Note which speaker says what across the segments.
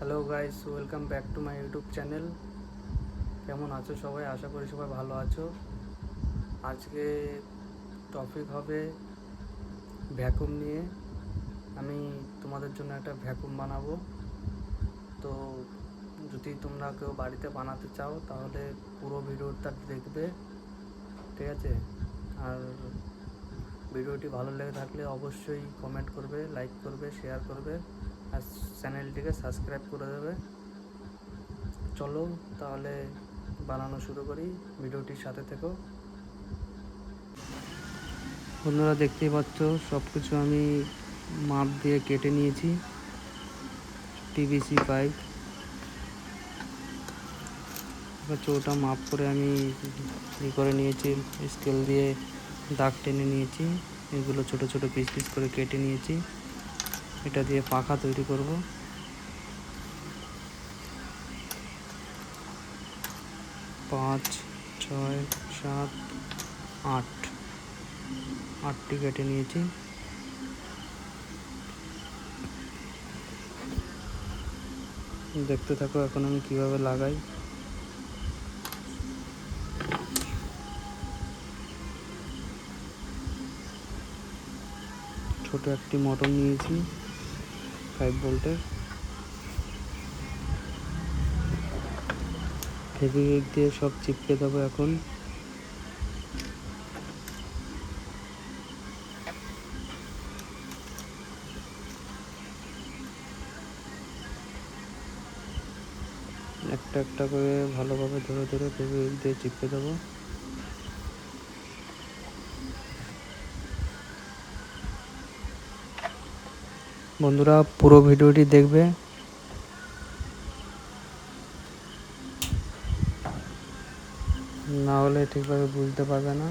Speaker 1: Hello guys welcome back to my YouTube channel কেমন আছো সবাই? আশা করি সবাই ভালো আছো। আজকে টপিক হবে ভ্যাকুম নিয়ে। আমি তোমাদের জন্য একটা ভ্যাকুম বানাবো। তো যদি তোমরা কেউ বাড়িতে বানাতে চাও, তাহলে পুরো ভিডিওটা দেখবে। ঠিক আছে? আর ভিডিওটি ভালো লেগে থাকলে অবশ্যই কমেন্ট করবে লাইক করবে শেয়ার করবে। আর চ্যানেলটিকে সাবস্ক্রাইব করে দেবে। চলো তাহলে বানানো শুরু করি। ভিডিওটির সাথে থেকো। বন্ধুরা দেখতেই পাচ্ছ সব কিছু আমি মাপ দিয়ে কেটে নিয়েছি। PVC pipe. ওটা মাপ করে আমি ই করে নিয়েছি, স্কেল দিয়ে দাগ টেনে নিয়েছি। এগুলো ছোট ছোট পিস পিস করে কেটে নিয়েছি। এটা দিয়ে পাখা তৈরি করব। পাঁচ, ছয়, সাত, আট। আটটি কেটে নিয়েছি। দেখতে থাকো এখন আমি কীভাবে লাগাই। ছোট একটি মোটর নিয়েছি। ফাইভ ভোল্টের ফেভিকুইক দিয়ে সব চিপকে দেবো এখন। একটা একটা করে ভালোভাবে ধরে ধরে ফেভিকুইক দিয়ে চিপকে দেবো। বন্ধুরা, পুরো ভিডিওটি দেখবে। না হলে ঠিকভাবে বুঝতে পারবে না।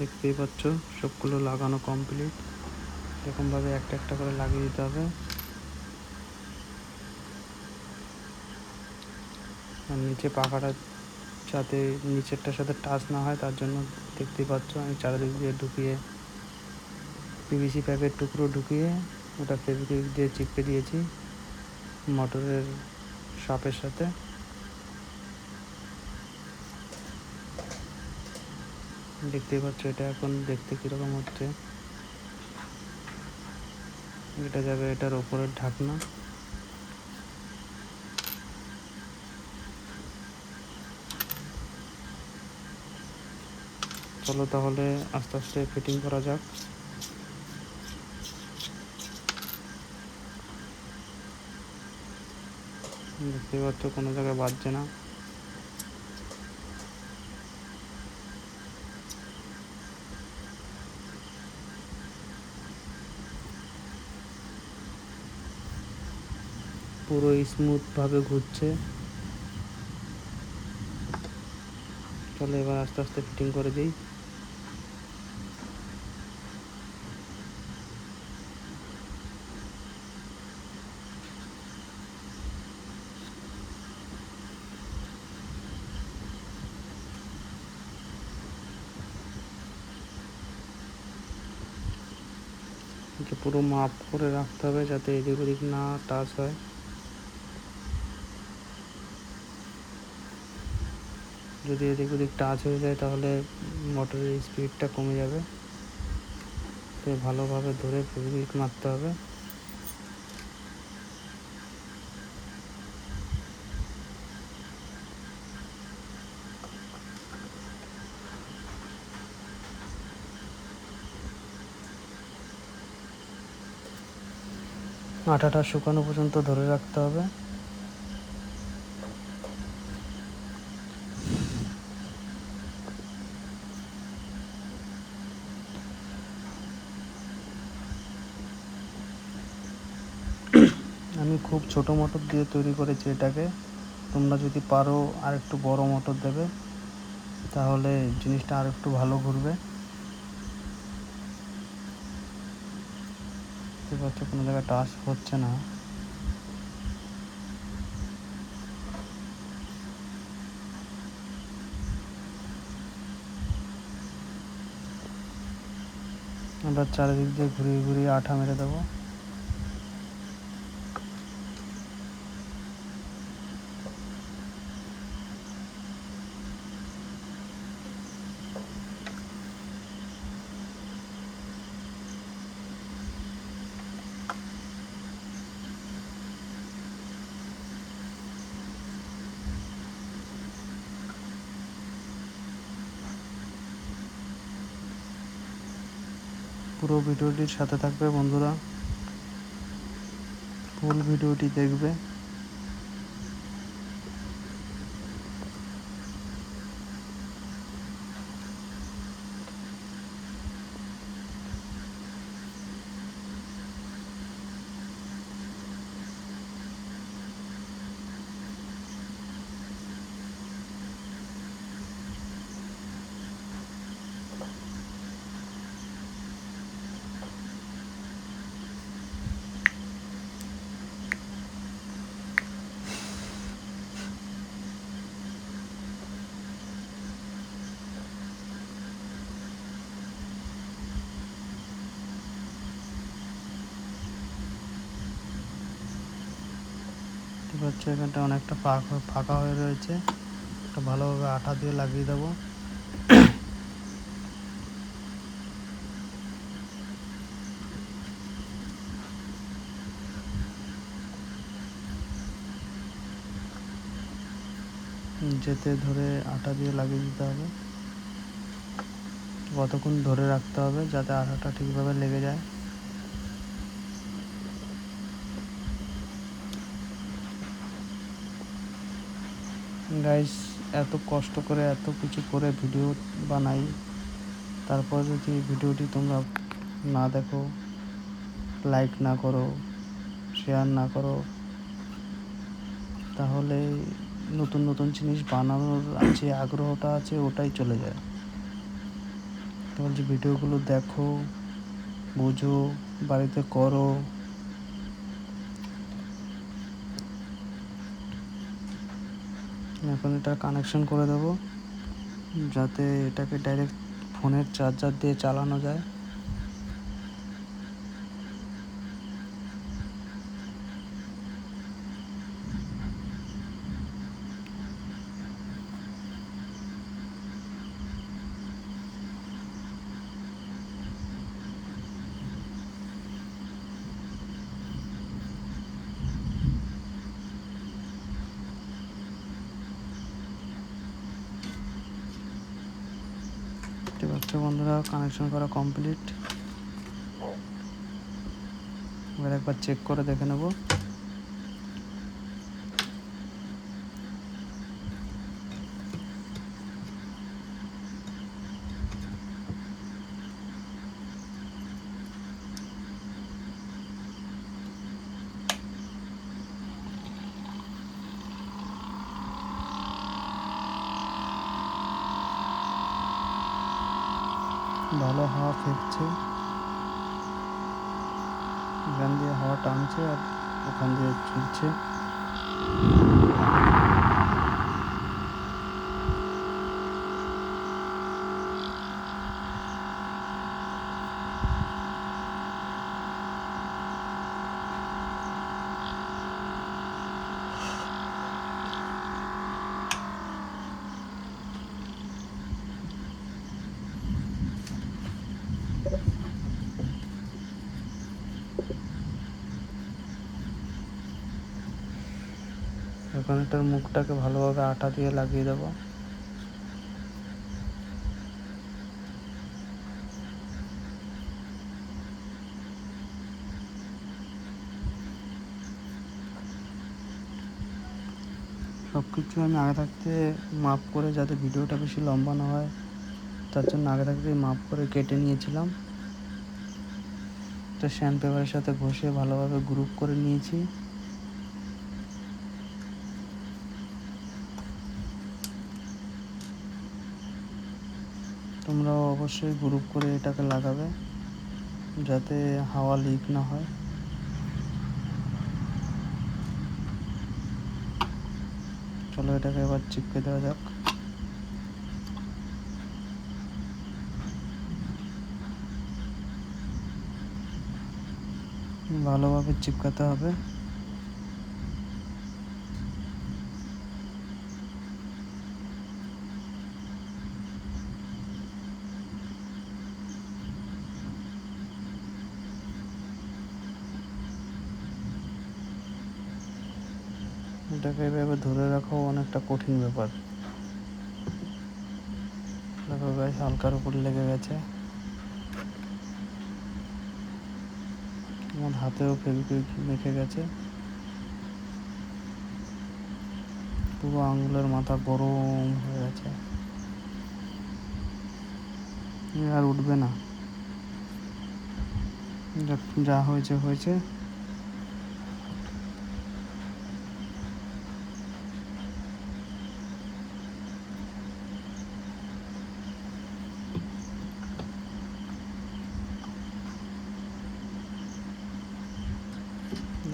Speaker 1: দেখতেই পাচ্ছ, সবগুলো লাগানো কমপ্লিট এরকমভাবে একটা একটা করে লাগিয়ে দিতে হবে। আর নিচে পাখাটা যাতে নিচেরটার সাথে টাচ না হয়, তার জন্য দেখতেই পাচ্ছ আমি চারিদিক দিয়ে ঢুকিয়ে পিভিসি প্যাকের টুকরো ঢুকিয়ে ওটা ফেভিকুইক দিয়ে চিপকে দিয়েছি মোটরের সাপের সাথে। দেখতেই পাচ্ছ এটা এখন দেখতে কীরকম হচ্ছে। এটা যাবে এটার ওপরের ঢাকনা। চলো তাহলে আস্তে আস্তে ফিটিং করা যাক। দেখতে পাচ্ছ কোনো জায়গায় বাজছে না। পুরো স্মুথ ভাবে ঘুরছে। চলো এবার আস্তে আস্তে ফিটিং করে দিই। এটা পুরো মাপ করে রাখতে হবে যাতে এদিক ওদিক না টাচ হয়। যদি এদিক ওদিক টাচ হয়ে যায় তাহলে মোটরের স্পিডটা কমে যাবে। তো ভালোভাবে ধরে ফেভিকুইক মারতে হবে। আঠাটা শুকানো পর্যন্ত ধরে রাখতে হবে। আমি খুব ছোট মোটর দিয়ে তৈরি করেছি এটাকে। তোমরা যদি পারো আর একটু বড় মোটর দেবে, তাহলে জিনিসটা আর একটু ভালো ঘুরবে। দেখতে পাচ্ছ, কোনো জায়গায় টাচ হচ্ছে না। আমরা চারিদিক দিয়ে ঘুরিয়ে ঘুরিয়ে আঠা মেরে দেবো। পুরো ভিডিওটির সাথে থাকবে বন্ধুরা। ফুল ভিডিওটি দেখবে ঠিক হচ্ছে এখানটা অনেকটা ফাঁকা হয়ে রয়েছে। একটা ভালোভাবে আঠা দিয়ে লাগিয়ে দেবো। যেতে ধরে আটা দিয়ে লাগিয়ে দিতে হবে। কতক্ষণ ধরে রাখতে হবে যাতে আটাটা ঠিকভাবে লেগে যায়। গাইস এত কষ্ট করে, এত কিছু করে ভিডিও বানাই। তারপর যদি ভিডিওটি তোমরা না দেখো লাইক না করো শেয়ার না করো, তাহলে নতুন নতুন জিনিস বানানোর যে আগ্রহটা আছে, ওটাই চলে যায়। তোমার যে ভিডিওগুলো দেখো, বোঝো, বাড়িতে করো এখন এটা কানেকশন করে দেবো। যাতে এটাকে ডাইরেক্ট ফোনের চার্জার দিয়ে চালানো যায়। পাচ্ছ বন্ধুরা কানেকশন করা কমপ্লিট এবার একবার চেক করে দেখে নেব। ভালো হাওয়া ফেঁকছে এখান দিয়ে হাওয়া টানছে আর ওখান দিয়ে চলছে। এখন এটার মুখটাকে ভালোভাবে আটা দিয়ে লাগিয়ে দেবো। সব কিছু আমি আগে থাকতে মাপ করে যাতে ভিডিওটা বেশি লম্বা না হয়। তার জন্য আগে থাকতে মাপ করে কেটে নিয়েছিলাম। তো শ্যান পেপারের সাথে ঘষে ভালোভাবে গ্রুপ করে নিয়েছি। তোমরাও অবশ্যই গ্রুপ করে এটাকে লাগাবে, যাতে হাওয়া লিক না হয়। চলো এটাকে এবার চিপকে দেওয়া যাক। ভালোভাবে চিপকাতে হবে। এটাকে এভাবে ধরে রাখাও অনেকটা কঠিন ব্যাপার। দেখো গাছ হালকার উপর লেগে গেছে। হাতেও ফেবিকুইক মেখে গেছে। পুরো আঙুলের মাথা গরম হয়ে গেছে। আর উঠবে না। যা হয়েছে হয়েছে।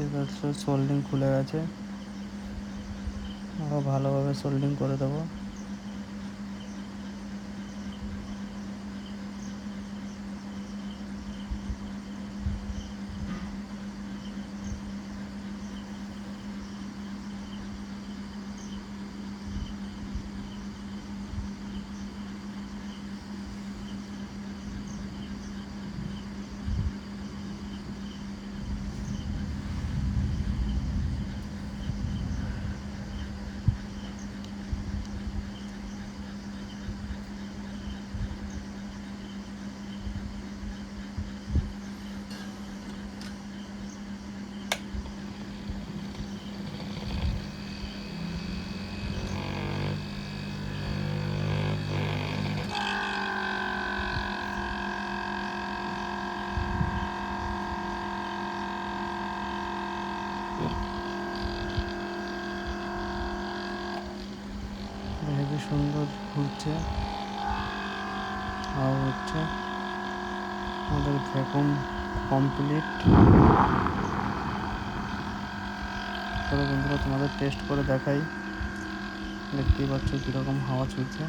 Speaker 1: পাচ্ছ সোল্ডিং খুলে গেছে আরও ভালোভাবে সোল্ডিং করে দেবো হেবি সুন্দর ঘুরছে হাওয়া হচ্ছে ভ্যাকুম কমপ্লিট চলো বন্ধুরা, তোমাদের টেস্ট করে দেখাই। দেখতেই পাচ্ছ কীরকম হাওয়া চলছে।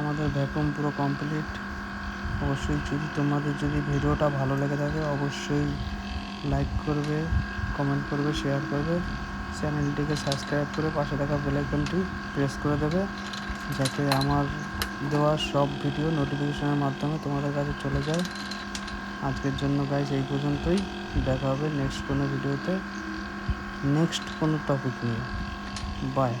Speaker 1: আমাদের ভ্যাকুম পুরো কমপ্লিট অবশ্যই যদি তোমাদের যদি ভিডিওটা ভালো লেগে থাকে, অবশ্যই লাইক করবে কমেন্ট করবে শেয়ার করবে। চ্যানেলটিকে সাবস্ক্রাইব করে পাশে থাকা বেলাইকনটি প্রেস করে দেবে, যাতে আমার দেওয়া সব ভিডিও নোটিফিকেশনের মাধ্যমে তোমাদের কাছে চলে যায়। আজকের জন্য গাইজ এই পর্যন্তই। দেখা হবে নেক্সট কোনো ভিডিওতে নেক্সট কোনো টপিক নিয়ে। বাই